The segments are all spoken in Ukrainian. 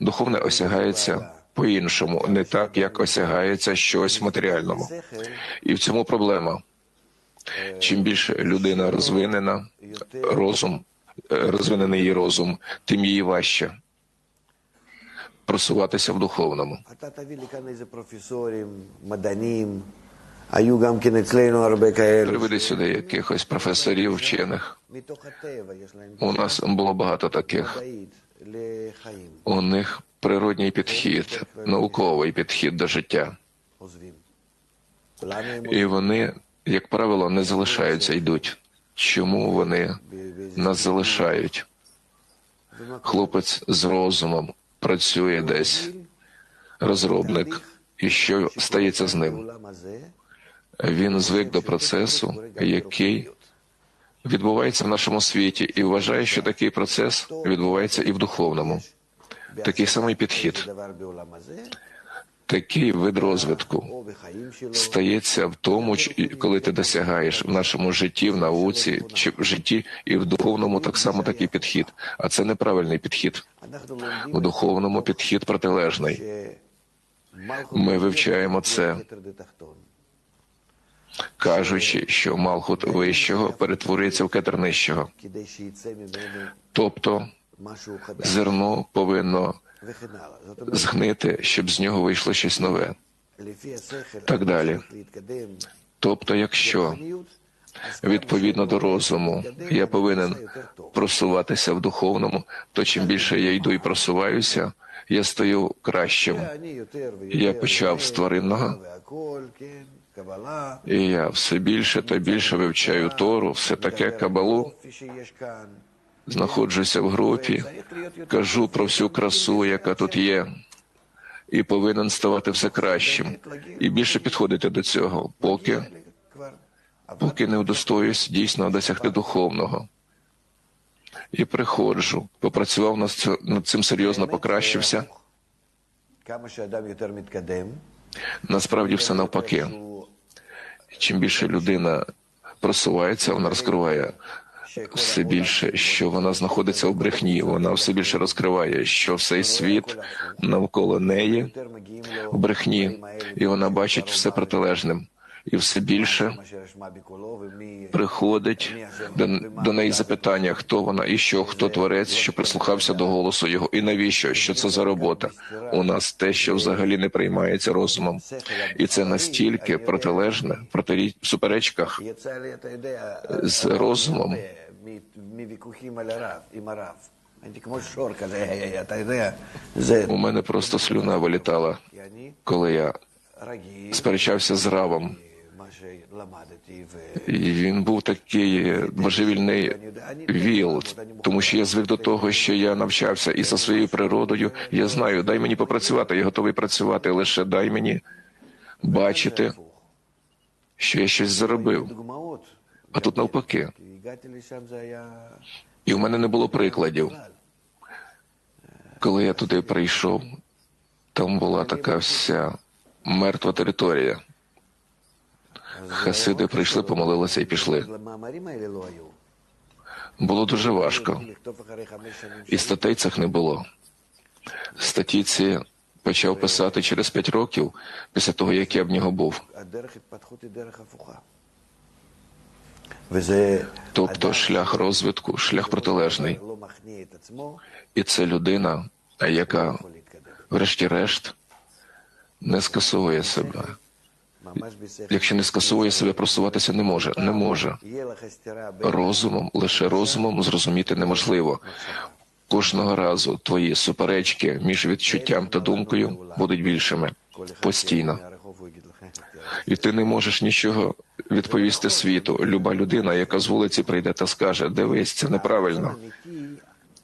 Духовне осягається по-іншому, не так, як осягається щось матеріальному. І в цьому проблема. Чим більше людина розвинена, розум, е, розвинений її розум, тим їй важче просуватися в духовному. Приведи сюди якихось професорів, вчених. У нас було багато таких. У них природній підхід, науковий підхід до життя. І вони, як правило, не залишаються, йдуть. Чому вони нас залишають? Хлопець з розумом працює десь, розробник, і що стається з ним? Він звик до процесу, який відбувається в нашому світі, і вважає, що такий процес відбувається і в духовному. Такий самий підхід, такий вид розвитку стається в тому, коли ти досягаєш в нашому житті, в науці, чи в житті і в духовному так само такий підхід. А це неправильний підхід. В духовному підхід протилежний. Ми вивчаємо це кажучи, що Малхут вищого перетвориться в кетер нижчого. Тобто зерно повинно згнити, щоб з нього вийшло щось нове. Так далі. Тобто, якщо відповідно до розуму я повинен просуватися в духовному, то чим більше я йду і просуваюся, я стою кращим. Я почав з тваринного. І я все більше та більше вивчаю Тору, все таке кабалу. Знаходжуся в групі, кажу про всю красу, яка тут є, і повинен ставати все кращим і більше підходити до цього, поки поки не удостоюсь дійсно досягти духовного. І приходжу, попрацював над цим серйозно, покращився. Насправді все навпаки. Чим більше людина просувається, вона розкриває все більше, що вона знаходиться у брехні. Вона все більше розкриває, що цей світ навколо неї в брехні, і вона бачить все протилежним і все більше приходить до, до неї запитання, хто вона і що, хто творець, що прислухався до голосу його, і навіщо що це за робота? У нас те, що взагалі не приймається розумом, і це настільки протилежне протиріч суперечках з розумом. У мене просто слюна вилітала, коли я сперечався з равом. І він був такий божевільний віл, тому що я звик до того, що я навчався і за своєю природою. Я знаю, дай мені попрацювати, я готовий працювати. Лише дай мені бачити, що я щось заробив. А тут навпаки, і в мене не було прикладів. Коли я туди прийшов, там була така вся мертва територія. Хасиди прийшли, помолилися і пішли. Було дуже важко. І статей цих не було. Статті ці почав писати через п'ять років після того, як я в нього був. Тобто шлях розвитку, шлях протилежний. І це людина, яка, врешті-решт, не скасовує себе якщо не скасує себе, просуватися не може, не може розумом, лише розумом зрозуміти неможливо. Кожного разу твої суперечки між відчуттям та думкою будуть більшими постійно. І ти не можеш нічого відповісти світу. Люба людина, яка з вулиці прийде та скаже: Дивись, це неправильно.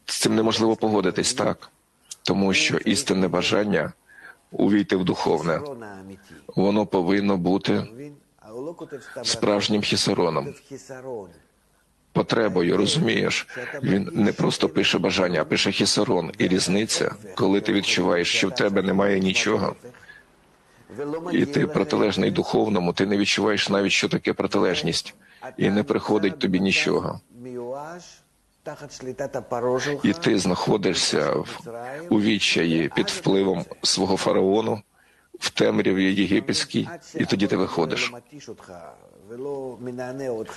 З цим неможливо погодитись так, тому що істинне бажання увійти в духовне. Воно повинно бути справжнім хісароном. Потребою розумієш, він не просто пише бажання, а пише хісарон. І різниця, коли ти відчуваєш, що в тебе немає нічого, і ти протилежний духовному, ти не відчуваєш навіть, що таке протилежність, і не приходить тобі нічого і ти знаходишся в у відчаї під впливом свого фараону в темряві єгипетській, і тоді ти виходиш.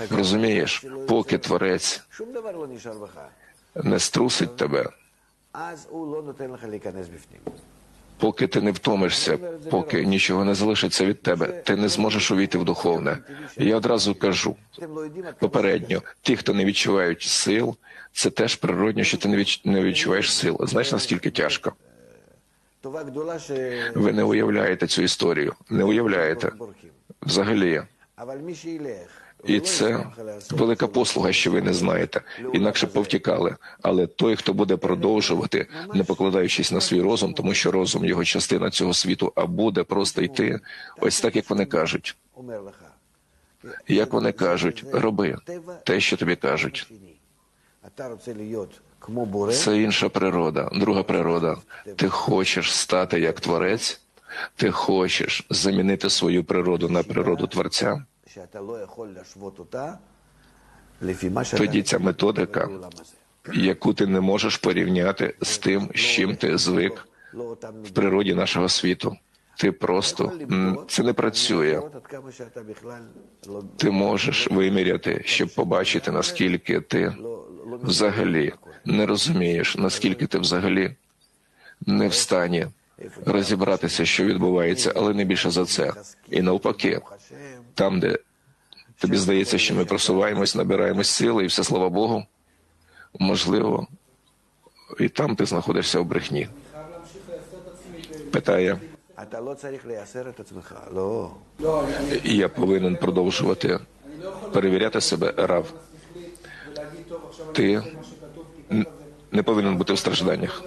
Розумієш, поки творець не струсить тебе, Поки ти не втомишся, поки нічого не залишиться від тебе, ти не зможеш увійти в духовне. Я одразу кажу попередньо, ті, хто не відчувають сил, це теж природньо, що ти не не відчуваєш сил. Знаєш, наскільки тяжко. Ви не уявляєте цю історію, не уявляєте взагалі. І це велика послуга, що ви не знаєте, інакше повтікали. Але той, хто буде продовжувати, не покладаючись на свій розум, тому що розум його частина цього світу, а буде просто йти. Ось так як вони кажуть. Як вони кажуть, роби те, що тобі кажуть. Це інша природа, друга природа. Ти хочеш стати як творець, ти хочеш замінити свою природу на природу творця. Тоді ця методика, яку ти не можеш порівняти з тим, з чим ти звик в природі нашого світу. Ти просто це не працює. Ти можеш виміряти, щоб побачити, наскільки ти взагалі не розумієш, наскільки ти взагалі не в стані розібратися, що відбувається, але не більше за це, і навпаки, там, де тобі здається, що ми просуваємось, набираємось сили, і все слава Богу, можливо, і там ти знаходишся в брехні. Питає. Я повинен продовжувати перевіряти себе, рав. Ти не повинен бути в стражданнях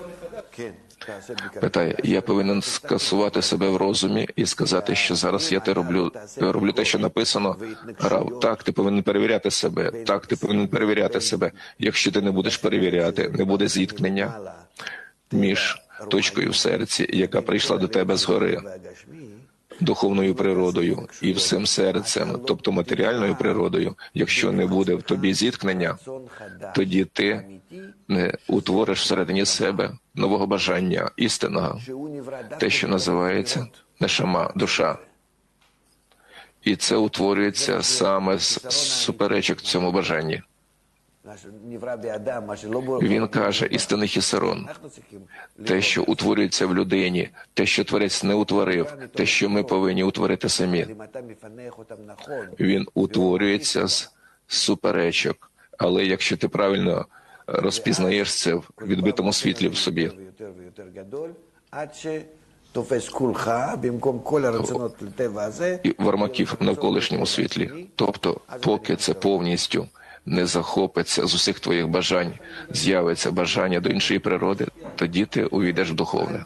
питає: я повинен скасувати себе в розумі і сказати, що зараз я те роблю, роблю те, що написано. Рав, так ти повинен перевіряти себе. Так, ти повинен перевіряти себе. Якщо ти не будеш перевіряти, не буде зіткнення між точкою в серці, яка прийшла до тебе згори, духовною природою і всім серцем, тобто матеріальною природою. Якщо не буде в тобі зіткнення, тоді ти не утвориш всередині себе нового бажання, істинного, те, що називається нешама душа. І це утворюється саме з суперечок цьому бажанні. Він каже істинний хісерон, те, що утворюється в людині, те, що творець не утворив, те, що ми повинні утворити самі. Він утворюється з суперечок, але якщо ти правильно розпізнаєш це в відбитому світлі в собі, і вармаків навколишньому світлі, тобто, поки це повністю не захопиться з усіх твоїх бажань, з'явиться бажання до іншої природи, тоді ти увійдеш в духовне.